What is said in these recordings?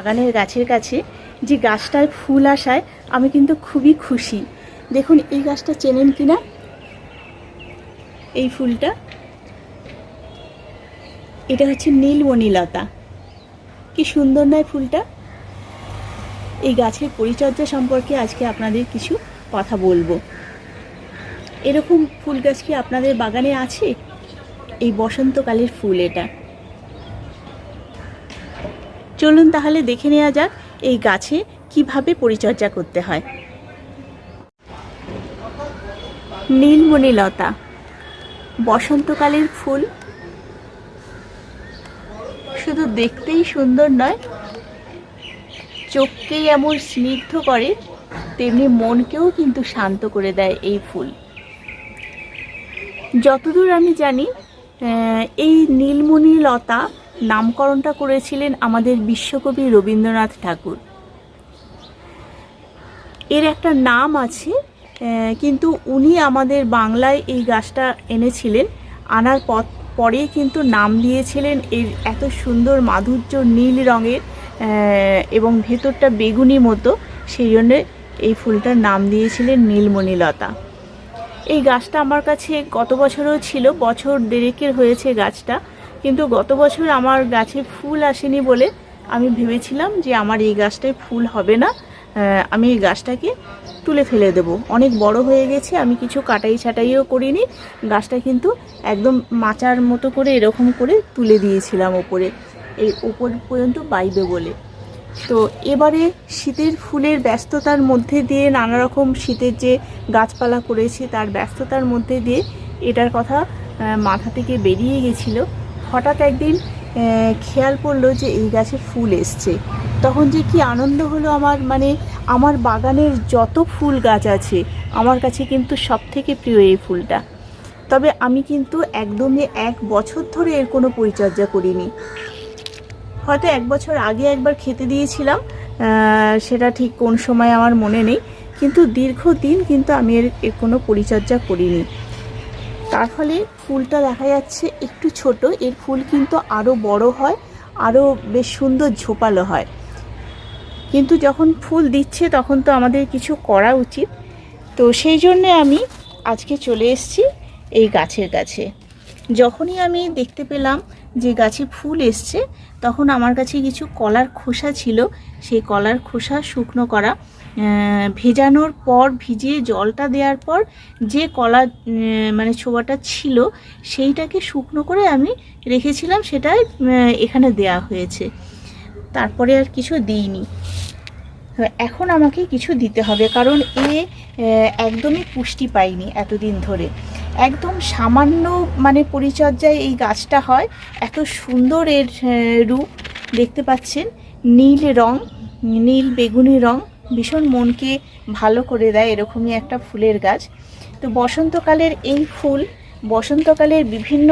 বাগানের গাছের কাছে যে গাছটায় ফুল আসায় আমি কিন্তু খুবই খুশি। দেখুন, এই গাছটা চেনেন কি না এই ফুলটা। এটা হচ্ছে নীলমণিলতা। কি সুন্দর নয় ফুলটা? এই গাছের পরিচর্যা সম্পর্কে আজকে আপনাদের কিছু কথা বলব। এরকম ফুল গাছ কি আপনাদের বাগানে আছে? এই বসন্তকালের ফুল এটা। চলুন তাহলে দেখে নেওয়া যাক এই গাছে কীভাবে পরিচর্যা করতে হয়। নীলমণি লতা, বসন্তকালের ফুল। শুধু দেখতেই সুন্দর নয়, চোখকেই এমন স্নিগ্ধ করে, তেমনি মনকেও কিন্তু শান্ত করে দেয় এই ফুল। যতদূর আমি জানি এই নীলমণি লতা নামকরণটা করেছিলেন আমাদের বিশ্বকবি রবীন্দ্রনাথ ঠাকুর। এর একটা নাম আছে কিন্তু উনি আমাদের বাংলায় এই গাছটা এনেছিলেন। আনার পর পরে কিন্তু নাম দিয়েছিলেন এর এত সুন্দর মাধুর্য নীল রঙের এবং ভেতরটা বেগুনি মতো। সেই জন্যে এই ফুলটার নাম দিয়েছিলেন নীলমণিলতা। এই গাছটা আমার কাছে গত বছরও ছিল, বছর দেড়েকের হয়েছে গাছটা। কিন্তু গত বছর আমার গাছে ফুল আসেনি বলে আমি ভেবেছিলাম যে আমার এই গাছটায় ফুল হবে না। আমি এই গাছটাকে তুলে ফেলে দেব। অনেক বড় হয়ে গেছে, আমি কিছু কাটাই ছাটাইও করিনি। গাছটা কিন্তু একদম মাচার মতো করে এরকম করে তুলে দিয়েছিলাম ওপরে। এই ওপর পর্যন্ত বাইবে বলে। তো এবারে শীতের ফুলের ব্যস্ততার মধ্যে দিয়ে, নানা রকম শীতের যে গাছপালা করেছি তার ব্যস্ততার মধ্যে দিয়ে এটার কথা মাথা থেকে বেরিয়ে গেছিল। হঠাৎ একদিন খেয়াল পড়ল যে এই গাছে ফুল এসছে। তখন যে কি আনন্দ হলো আমার মানে আমার বাগানের যত ফুল গাছ আছে, আমার কাছে কিন্তু সব থেকে প্রিয় এই ফুলটা। তবে আমি কিন্তু একদমই এক বছর ধরে এর কোনো পরিচর্যা করিনি। হয়তো এক বছর আগে একবার খেতে দিয়েছিলাম সেটা ঠিক কোন সময় আমার মনে নেই, কিন্তু দীর্ঘদিন কিন্তু আমি এর এর কোনো পরিচর্যা করিনি। তার ফলে ফুলটা দেখা যাচ্ছে একটু ছোট। এর ফুল কিন্তু আরও বড় হয় আরও বেশ সুন্দর ঝোপালো হয়। কিন্তু যখন ফুল দিচ্ছে তখন তো আমাদের কিছু করা উচিত। তো সেই জন্যে আমি আজকে চলে এসেছি এই গাছের কাছে। যখনই আমি দেখতে পেলাম যে গাছে ফুল এসছে, তখন আমার কাছে কিছু কলার খোসা ছিল। সেই কলার খোসা শুকনো করা। ভেজানোর পর, ভিজিয়ে জলটা দেওয়ার পর যে কলা মানে ছোবাটা ছিল, সেইটাকে শুকনো করে আমি রেখেছিলাম। সেটাই এখানে দেয়া হয়েছে। তারপরে আর কিছু দিইনি। এখন আমাকে কিছু দিতে হবে, কারণ এ একদমই পুষ্টি পাইনি এতদিন ধরে। একদম সামান্য মানে পরিচর্যায় এই গাছটা হয়। এত সুন্দর এর রূপ দেখতে পাচ্ছেন। নীল রং, নীল বেগুনি রং। ভীষণ মনকে ভালো করে দেয় এরকমই একটা ফুলের গাছ। তো বসন্তকালের এই ফুল, বসন্তকালের বিভিন্ন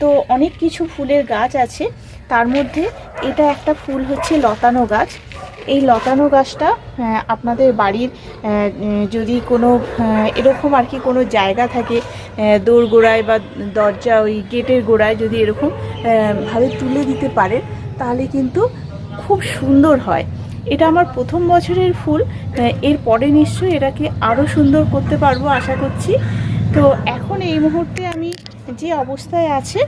তো অনেক কিছু ফুলের গাছ আছে। তার মধ্যে এটা একটা ফুল হচ্ছে লতানো গাছ। এই লতানো গাছটা আপনাদের বাড়ির যদি কোনো এরকম আর কি কোনো জায়গা থাকে দোর গোড়ায় বা দরজা ওই গেটের গোড়ায় যদি এরকম ভাবে তুলে দিতে পারেন, তাহলে কিন্তু খুব সুন্দর হয়। এটা আমার প্রথম বছরের ফুল এর পরে নিশ্চয়ই এটাকে আরও সুন্দর করতে পারব, আশা করছি। তো এখন এই মুহূর্তে যে অবস্থায় আছে,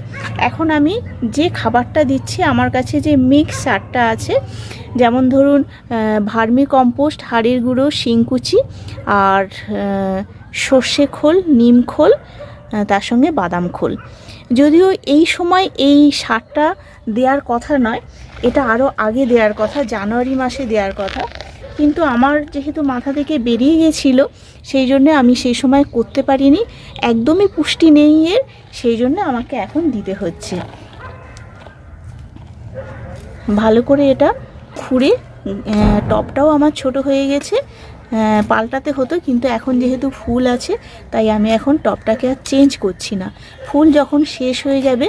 এখন আমি যে খাবারটা দিচ্ছি, আমার কাছে যে মিক্স সারটা আছে, যেমন ধরুন ভার্মি কম্পোস্ট, হাড়ের গুঁড়ো, শিংকুচি আর সর্ষে খোল, নিম খোল তার সঙ্গে বাদাম খোল। যদিও এই সময় এই সারটা দেওয়ার কথা নয়, এটা আরও আগে দেওয়ার কথা, জানুয়ারি মাসে দেওয়ার কথা। কিন্তু আমার যেহেতু মাথা থেকে বেরিয়ে গেছিল, সেই জন্যে আমি সেই সময় করতে পারিনি। একদমই পুষ্টি নেই এর, সেই জন্য আমাকে এখন দিতে হচ্ছে। ভালো করে এটা খুঁড়ে টপটাও আমার ছোট হয়ে গেছে। পাল্টাতে হতো, কিন্তু এখন যেহেতু ফুল আছে, তাই আমি এখন টপটাকে আর চেঞ্জ করছি না। ফুল যখন শেষ হয়ে যাবে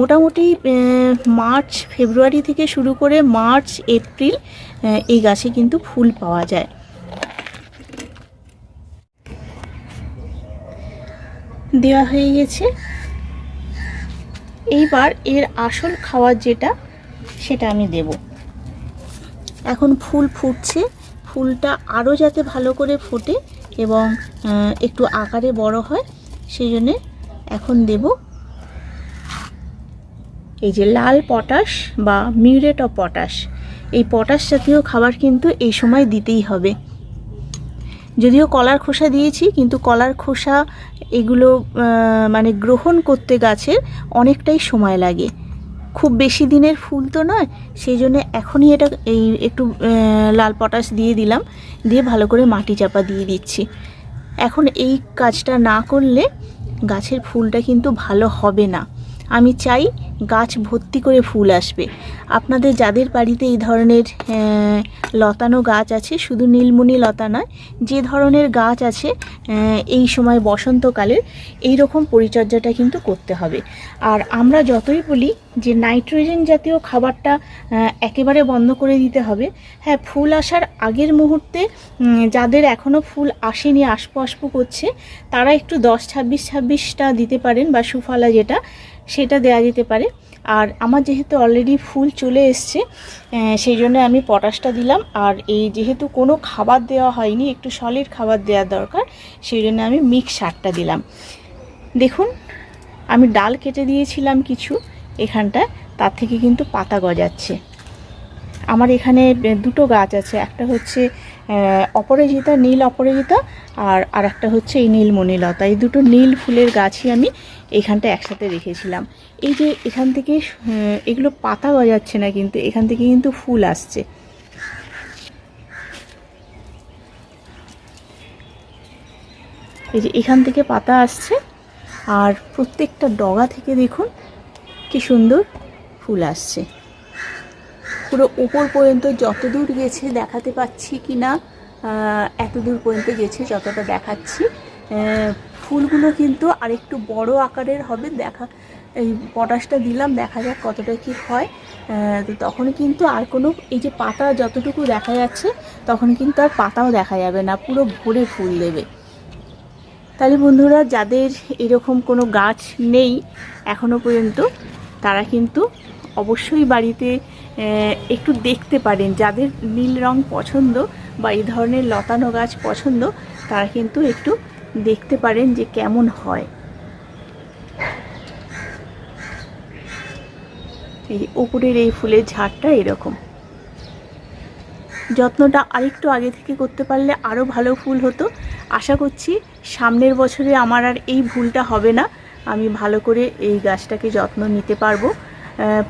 মোটামুটি মার্চ, ফেব্রুয়ারি থেকে শুরু করে মার্চ, এপ্রিল এই গাছে কিন্তু ফুল পাওয়া যায়। দেওয়া হয়ে গেছে। এইবার এর আসল খাবার যেটা, সেটা আমি দেব। এখন ফুল ফুটছে। ফুলটা আরও যাতে ভালো করে ফোটে এবং একটু আকারে বড় হয়, সেই জন্যে এখন দেব এই যে লাল পটাশ বা মিউরেট অফ পটাশ। এই পটাশ জাতীয় খাবার কিন্তু এই সময় দিতেই হবে। যদিও কলার খোসা দিয়েছি, কিন্তু কলার খোসা এগুলো মানে গ্রহণ করতে গাছের অনেকটাই সময় লাগে। খুব বেশি দিনের ফুল তো নয়, সেই জন্য এখনই এটা এই একটু লাল পটাশ দিয়ে দিলাম, দিয়ে ভালো করে মাটি চাপা দিয়ে দিচ্ছি। এখন এই কাজটা না করলে গাছের ফুলটা কিন্তু ভালো হবে না। আমি চাই গাছ ভর্তি করে ফুল আসবে। আপনাদের যাদের বাড়িতে এই ধরনের লতানো গাছ আছে, শুধু নীলমণি লতা নয়, যে ধরনের গাছ আছে এই সময় বসন্তকালের এই রকম পরিচর্যাটা কিন্তু করতে হবে। আর আমরা যতই বলি যে নাইট্রোজেন জাতীয় খাবারটা একেবারে বন্ধ করে দিতে হবে হ্যাঁ ফুল আসার আগের মুহূর্তে যাদের এখনও ফুল আসেনি আসপো আসপো করছে, তারা একটু দশ ছাব্বিশ ছাব্বিশটা দিতে পারেন বা সুফলা যেটা, সেটা দেওয়া যেতে পারে। আর আমার যেহেতু অলরেডি ফুল চলে এসছে সেই জন্য আমি পটাশটা দিলাম। আর এই যেহেতু কোনো খাবার দেওয়া হয়নি, একটু সলিড খাবার দেওয়া দরকার, সেই জন্য আমি মিক্স সারটা দিলাম। দেখুন, আমি ডাল কেটে দিয়েছিলাম কিছু এখানটায়, তার থেকে কিন্তু পাতা গজাচ্ছে। আমার এখানে দুটো গাছ আছে, একটা হচ্ছে অপরাজিতা, নীল অপরাজিতা আর আর একটা হচ্ছে এই নীলমণিলতা এই দুটো নীল ফুলের গাছই আমি এইখানটা একসাথে রেখেছিলাম। এই যে এখান থেকে এগুলো পাতা গজাচ্ছে না কিন্তু, এখান থেকে কিন্তু ফুল আসছে। এই যে এখান থেকে পাতা আসছে আর প্রত্যেকটা ডগা থেকে দেখুন কি সুন্দর ফুল আসছে। পুরো উপর পর্যন্ত যত দূর গেছে দেখাতে পাচ্ছি কি না এত দূর পর্যন্ত গেছে যতটা দেখাচ্ছি। ফুলগুলো কিন্তু আরেকটু বড় আকারের হবে, দেখা, এই পটাশটা দিলাম, দেখা যাক কতটা কি হয়। তো তখন কিন্তু আর কোনো, এই যে পাতা যতটুকু দেখা যাচ্ছে, তখন কিন্তু আর পাতাও দেখা যাবে না, পুরো ভরে ফুল দেবে। তাহলে বন্ধুরা, যাদের এরকম কোনো গাছ নেই এখনও পর্যন্ত, তারা কিন্তু অবশ্যই বাড়িতে একটু দেখতে পারেন। যাদের নীল রং পছন্দ বা এই ধরনের লতানো গাছ পছন্দ, তারা কিন্তু একটু দেখতে পারেন যে কেমন হয়। এই যে উপরের এই ফুলের ঝাড়টা এরকম। যত্নটা আরেকটু আগে থেকে করতে পারলে আরও ভালো ফুল হতো। আশা করছি সামনের বছরে আমার আর এই ভুলটা হবে না। আমি ভালো করে এই গাছটাকে যত্ন নিতে পারব।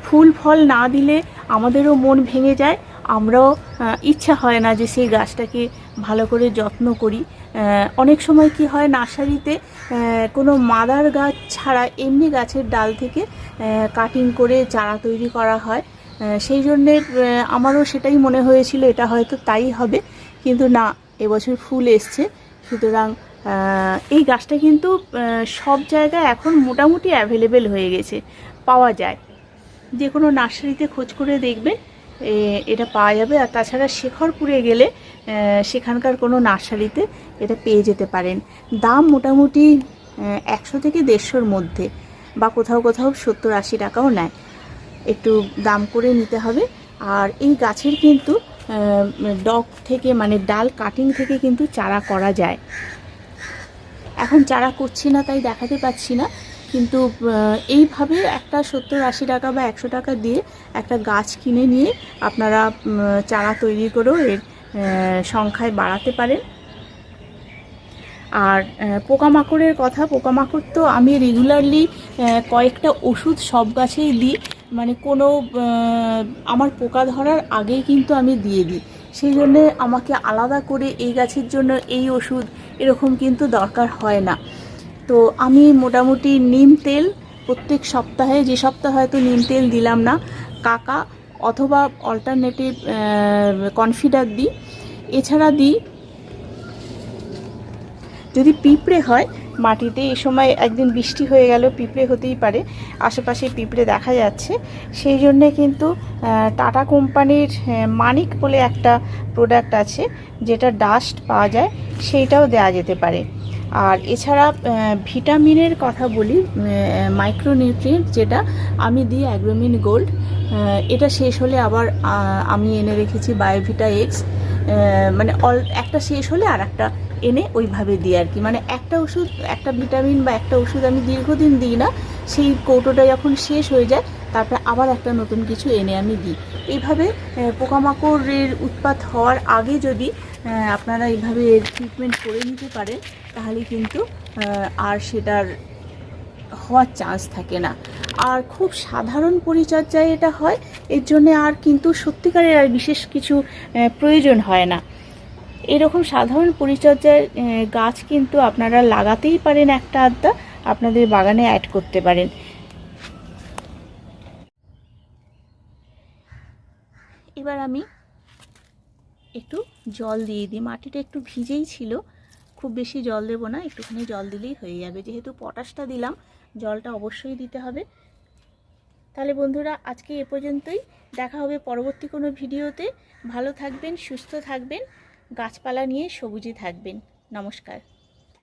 ফুল ফল না দিলে আমাদেরও মন ভেঙে যায়। আমরাও ইচ্ছা হয় না যে সেই গাছটাকে ভালো করে যত্ন করি। অনেক সময় কি হয়, নার্সারিতে কোনো মাদার গাছ ছাড়া এমনি গাছের ডাল থেকে কাটিং করে চারা তৈরি করা হয়। সেই জন্যে আমারও সেটাই মনে হয়েছিল, এটা হয়তো তাই হবে। কিন্তু না, এবছর ফুল এসছে। সুতরাং এই গাছটা কিন্তু সব জায়গায় এখন মোটামুটি অ্যাভেলেবেল হয়ে গেছে, পাওয়া যায়। যে কোনো নার্সারিতে খোঁজ করে দেখবেন এটা পাওয়া যাবে। আর তাছাড়া শেখরপুরে গেলে সেখানকার কোনো নার্সারিতে এটা পেয়ে যেতে পারেন। দাম মোটামুটি একশো থেকে দেড়শোর মধ্যে বা কোথাও কোথাও সত্তর আশি টাকাও নেয়। একটু দাম করে নিতে হবে। আর এই গাছের কিন্তু ডগ থেকে মানে ডাল কাটিং থেকে কিন্তু চারা করা যায়। এখন চারা করছি না, তাই দেখাতে পাচ্ছি না। কিন্তু এইভাবে একটা সত্তর আশি টাকা বা একশো টাকা দিয়ে একটা গাছ কিনে নিয়ে আপনারা চারা তৈরি করেও এর সংখ্যায় বাড়াতে পারেন। আর পোকামাকড়ের কথা, পোকামাকড় তো আমি রেগুলারলি কয়েকটা ওষুধ সব গাছেই দিই। মানে কোনো আমার পোকা ধরার আগেই কিন্তু আমি দিয়ে দিই। সেই জন্যে আমাকে আলাদা করে এই গাছের জন্য এই ওষুধ এরকম কিন্তু দরকার হয় না। তো আমি মোটামুটি নিম তেল প্রত্যেক সপ্তাহে, যে সপ্তাহে হয়তো নিম তেল দিলাম না, কাকা অথবা অল্টারনেটিভ কনফিডার দিই। এছাড়া দিই, যদি পিঁপড়ে হয়, মাটিতে এ সময় একদিন বৃষ্টি হয়ে গেল পিঁপড়ে হতেই পারে, আশেপাশে পিঁপড়ে দেখা যাচ্ছে। সেই জন্যে কিন্তু টাটা কোম্পানির মানিক বলে একটা প্রোডাক্ট আছে, যেটা ডাস্ট পাওয়া যায়, সেইটাও দেওয়া যেতে পারে। আর এছাড়া ভিটামিনের কথা বলি মাইক্রোনিউট্রিয়েন্ট যেটা, আমি দিই অ্যাগ্রোমিন গোল্ড। এটা শেষ হলে আবার আমি এনে রেখেছি বায়োভিটা এক্স। মানে অল, একটা শেষ হলে আর একটা এনে ওইভাবে দিই আর কি। মানে একটা ওষুধ, একটা ভিটামিন বা একটা ওষুধ আমি দীর্ঘদিন দিই না, সেই কৌটোটা যখন শেষ হয়ে যায়, তারপরে আবার একটা নতুন কিছু এনে আমি দিই। এইভাবে পোকামাকড়ের উৎপাত হওয়ার আগে যদি আপনারা এইভাবে ট্রিটমেন্ট করে নিতে পারেন, তাহলে কিন্তু আর সেটার হওয়ার চান্স থাকে না। আর খুব সাধারণ পরিচর্যায় এটা হয়, এর জন্য আর কিন্তু সত্যিকারের আর বিশেষ কিছু প্রয়োজন হয় না। এরকম সাধারণ পরিচর্যায় গাছ কিন্তু আপনারা লাগাতেই পারেন একটা আধটা আপনাদের বাগানে অ্যাড করতে পারেন। এবার আমি একটু জল দিয়ে দিই। মাটিটা একটু ভিজেই ছিল। খুব বেশি জল দেবো না, একটুখানি জল দিলেই হয়ে যাবে। যেহেতু পটাশটা দিলাম, জলটা অবশ্যই দিতে হবে। তাহলে বন্ধুরা, আজকে এ পর্যন্তই। দেখা হবে পরবর্তী কোনো ভিডিওতে। ভালো থাকবেন, সুস্থ থাকবেন, গাছপালা নিয়ে সবুজে থাকবেন। নমস্কার।